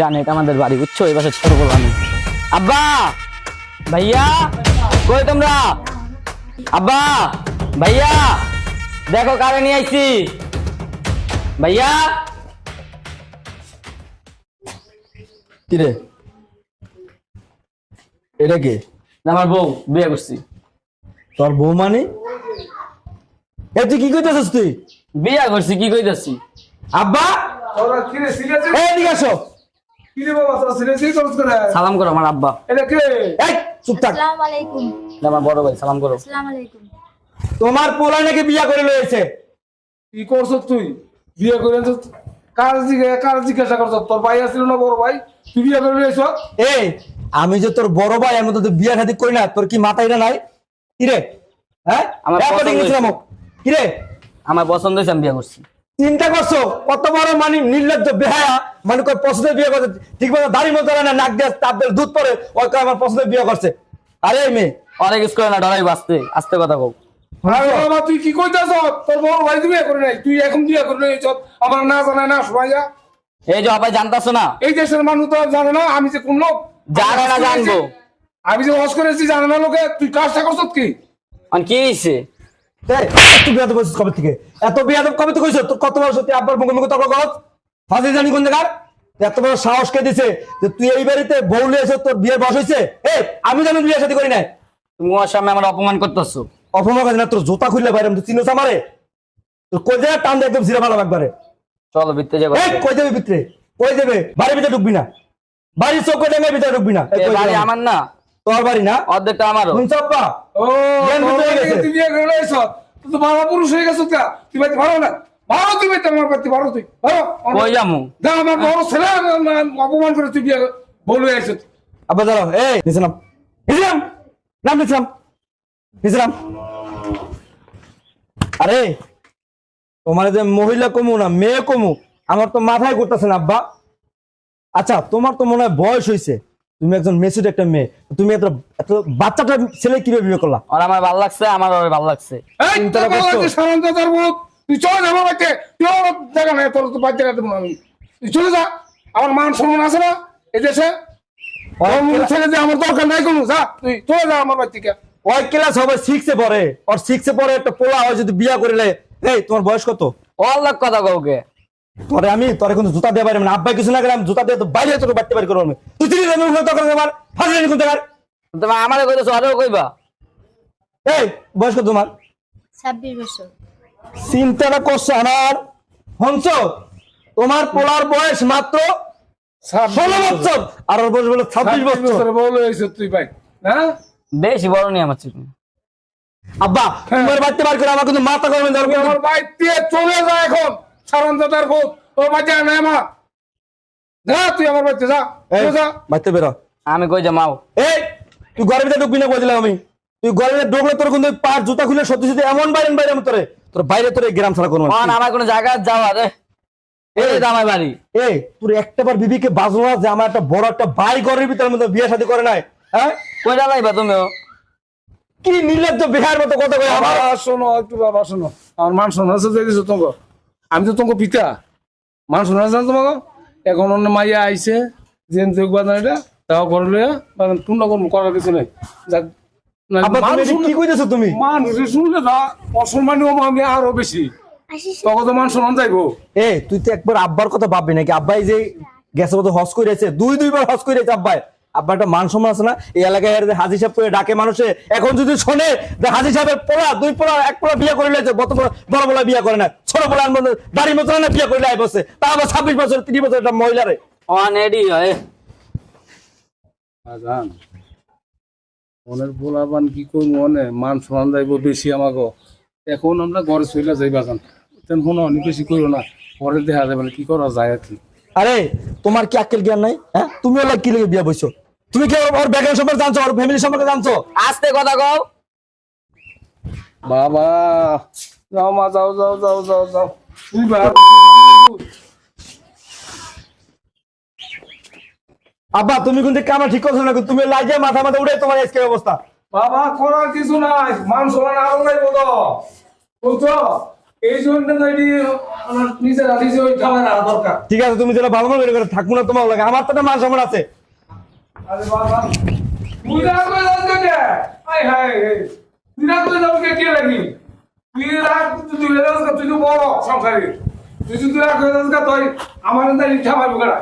জানে এটা আমাদের বাড়ি বুঝছ? এই পাশে ছোট বললাম আব্বা! ভাইয়া! কই তোমরা? আব্বা! ভাইয়া! দেখো কারে নিয়ে আইছি। ভাইয়া! কিরে? এটা কে? আমার বউ বিয়ে করছি। তোর বউ মানে? এ তুই কি করতেছিস তুই? বিয়ে করছি কি কইতাছি? আব্বা! সিরিয়াস আসো। সালাম করো আমার আব্বা। এটা কে? চুপ থাক। আসসালামু আলাইকুম আমার বড় ভাই সালাম করো। আসসালামু আলাইকুম তোমার পোলা নাকি বিয়া করে লয়েছে কি করছ তুই? বিয়ে করে কার কার জিজ্ঞাসা করছ? তোর ভাই আছিল না বড় ভাই? তুই বিয়ে করে লইছ? এই আমি যে তোর বড় ভাই আমি তো বিয়া খাতি করি না তোর কি মাথায় না নাই? কিরে? হ্যাঁ? আমার হয়েছে। কিরে? আমার পছন্দ হয়েছে আমি বিয়ে করছি। চিন্তা করছ? কত বড় মানে নির্লজ্জ বেহায়া। মানে কই পছন্দের বিয়ে করছে। ঠিক মতো দাড়ি মতো না নাক দিয়ে তাপ দুধ পরে ওই কয় আমার পছন্দের বিয়ে করছে। আরে মেয়ে। অনেক করে না ডরাই বাঁচতে আস্তে কথা কও বাবা তুই কি কইতাছ? তোর বড় ভাই বিয়ে করে নাই। তুই এখন বিয়ে করে লইছ আমার না জানা না শোনাইয়া এই যে আব্বা জানতাছো না? এই দেশের মানুষ তো জানে না আমি যে কোন লোক? জানে না জানব। আমি যে হস করেছি জানে না লোকে। তুই কাজটা করছ কি? কি হয়েছে এই, এত বিয়াদব বলছিস কবে থেকে? এত বিয়াদব কবে থেকে কইছো তোর কত বড় সত্যি আব্বার মুখে মুখে তর্ক করছ ফাঁসি জানি কোন জায়গার? এত বড় সাহস কে দিছে যে তুই এই বাড়িতে বউ লিয়ে তোর বিয়ের বয়স হয়েছে? এই আমি জানি বিয়ে সাথে করি নাই। তুমি ওর সামনে আমার অপমান করতেছো। অপমান কাজ না তোর জুতা খুললে বাইরে তুই চিনোস আমারে? তোর কই জায়গা টান দিয়ে একদম জিরা ভালো একবারে। চলো ভিতরে যাব। এই কই যাবে ভিতরে? কই যাবে? বাড়ির ভিতরে ঢুকবি না। বাড়ির চোখ ভিতরে ঢুকবি না। বাড়ি আমার না। তোর বাড়ি না? অর্ধেকটা আমারও। ও হয়ে তুই বিয়ে করে লইছ তুই তো বাবা পুরুষ হয়ে গেছ তা। তুই বাইতে ভালো না? ভালো তুই বাইতে আমার বাইতে ভালো তুই। ভালো? কই যামু? দা আমার বড় ছেলে অপমান করে তুই বিয়ে বলে আইছ। আব্বা দাঁড়াও। এই নিছিলাম। নিছিলাম? নাম নিছিলাম। নিছিলাম। আরে তোমার যে মহিলা কমু না মেয়ে কমু আমার তো মাথায় ঘুরতেছে না আব্বা। আচ্ছা তোমার তো মনে হয় বয়স হয়েছে তুমি একজন মেসুড একটা মেয়ে তুমি এত এত বাচ্চাটা ছেলে কীভাবে বিয়ে করলা? আর আমার ভালো লাগছে আমার ওর ভালো লাগছে। তুই চলে যা আমার তুই আমার জায়গা নাই তোর তো বাইতে রাখতে আমি। তুই চলে যা। আমার মান সম্মান আছে না এই দেশে? ছেলে যে আমার দরকার নাই কোনো। যা তুই চলে যা আমার বাড়ি থেকে। ওই ক্লাস হবে সিক্সে পড়ে। ওর সিক্সে পড়ে একটা পোলা হয় যদি বিয়া করিলে এই তোমার বয়স কত? অল্লাহ কথা কাউকে তোরে আমি তোরে কিন্তু জুতা দিয়ে পারি না আব্বাই কিছু না আমি জুতা দিয়ে তো বাইরে তোকে বাড়তে পারি করব আমি। তুই চিনি আমি উন্নত করে আমার ফাঁসি কোন জায়গার তুমি আমারে কইতেছো আরও কইবা। এই বয়স কত তোমার? ছাব্বিশ বছর। চিন্তাটা করছ আমার? হংস তোমার পোলার বয়স মাত্র ষোলো বছর। আর ওর বয়স বলে ছাব্বিশ বছর। বলে আইছ তুই ভাই হ্যাঁ? বেশি বড় নি আমার চিকনি। আব্বা তোমার বাড়তে পারি করে আমার কিন্তু মাথা দরকার আমার বাইতে চলে যা এখন। বাচ্চা নাই আমার যা তুই আমার বাচ্চা যা বেরো। আমি কই যামাও এই তুই ঘরের ভিতরে ঢুকবি না বলছিলাম আমি। তুই ঘরের ভিতরে ঢুকলে তোর কিন্তু পার জুতা খুলে সত্যি সত্যি এমন বাইরে বাইরে আমি তোরে তোর বাইরে তোর এই গ্রাম ছাড়া করব না। অন আমার কোনো জায়গা যাওয়া রে। এই তো আমার বাড়ি। এই তোর একটা বিবিকে বাজলো না যে আমার একটা বড় একটা ভাই ঘরের ভিতরে মধ্যে বিয়ে শাদী করে নাই হ্যাঁ? কই তুমিও কি নির্লজ্জ বিহার মতো কথা কই বাবা আমার। শোনো একটু বাবা শোনো। আমার মান শোনো আছে যে দিছো তোমাকে আমি তো তোমাকে পিতা। মান শোনা আছে না তোমাকে? এখন অন্য মাইয়া আইছে যে দেখবা না এটা তাও করে লইয়া তুমি না কোনো করার কিছু নেই। যাক তুমি এটা শুনলে- কি কইতেছো তুমি? মানুষ শুনলে না অসম্মানীয় আমি আরও বেশি। আসিস তখন তো মান শোনা যাইবো। এ তুই তো একবার আব্বার কথা ভাববি নাকি? আব্বাই যে গেছে মতো হস করেছে দুই দুইবার হস করেছে আব্বাই। আব্বা একটা মান সম্মান আছে না? এই এলাকায় হাজি সাহেব করে ডাকে মানুষে এখন যদি শোনে যে হাজি সাহেবের পোলা দুই পোলা এক পোলা বিয়ে করে লেছে বড় বড় পোলা বিয়ে করে না। ছোট পোলা মধ্যে দাড়ি মতো না বিয়ে করে লাই বসে। তা আবার ছাব্বিশ বছর তিরিশ বছর একটা মহিলারে। অন এডি হয়। আজান মনের বলাবান কি কই মনে মান সম্মান যাইব বেশি আমাকে এখন আমরা ঘরে চলে যাই বাজান। তেন কোনো অনেক বেশি কইও না। পরে দেখা যাবে কি করা যায় আর কি? আরে তোমার কি আক্কেল জ্ঞান নাই? হ্যাঁ? তুমি ওলা কি লেগে বিয়া বসছো তুমি কি ওর- ব্যাকগ্রাউন্ড সম্পর্কে জানছো? ওর ফ্যামিলি সম্পর্কে জানছো? আস্তে কথা কও। বাবা যাও মা যাও যাও যাও যাও যাও। তুই আব্বা তুমি কিন্তু কামা ঠিক করছ না তুমি লাইজে মাথা মাথা উঠে তোমার আজকের অবস্থা। বাবা করার কিছু নাই। মান সম্মান আরও নাই বলো বুঝছ? এই জন্য নিজের নিজে ওই রাখা দরকার। ঠিক আছে তুমি যেটা ভালো মনে করে থাকব না তোমার লাগে আমার তো একটা মান সম্মান আছে। আরে বাবা তুই রাগ করে যাস কে? আই হাই তুই রাগ করে যাব কে কে লাগি? তুই তুই তুই তুই তুই বড় সংসারী। তুই যদি রাগ করে যাস তুই আমার ইচ্ছা পাবো কেনা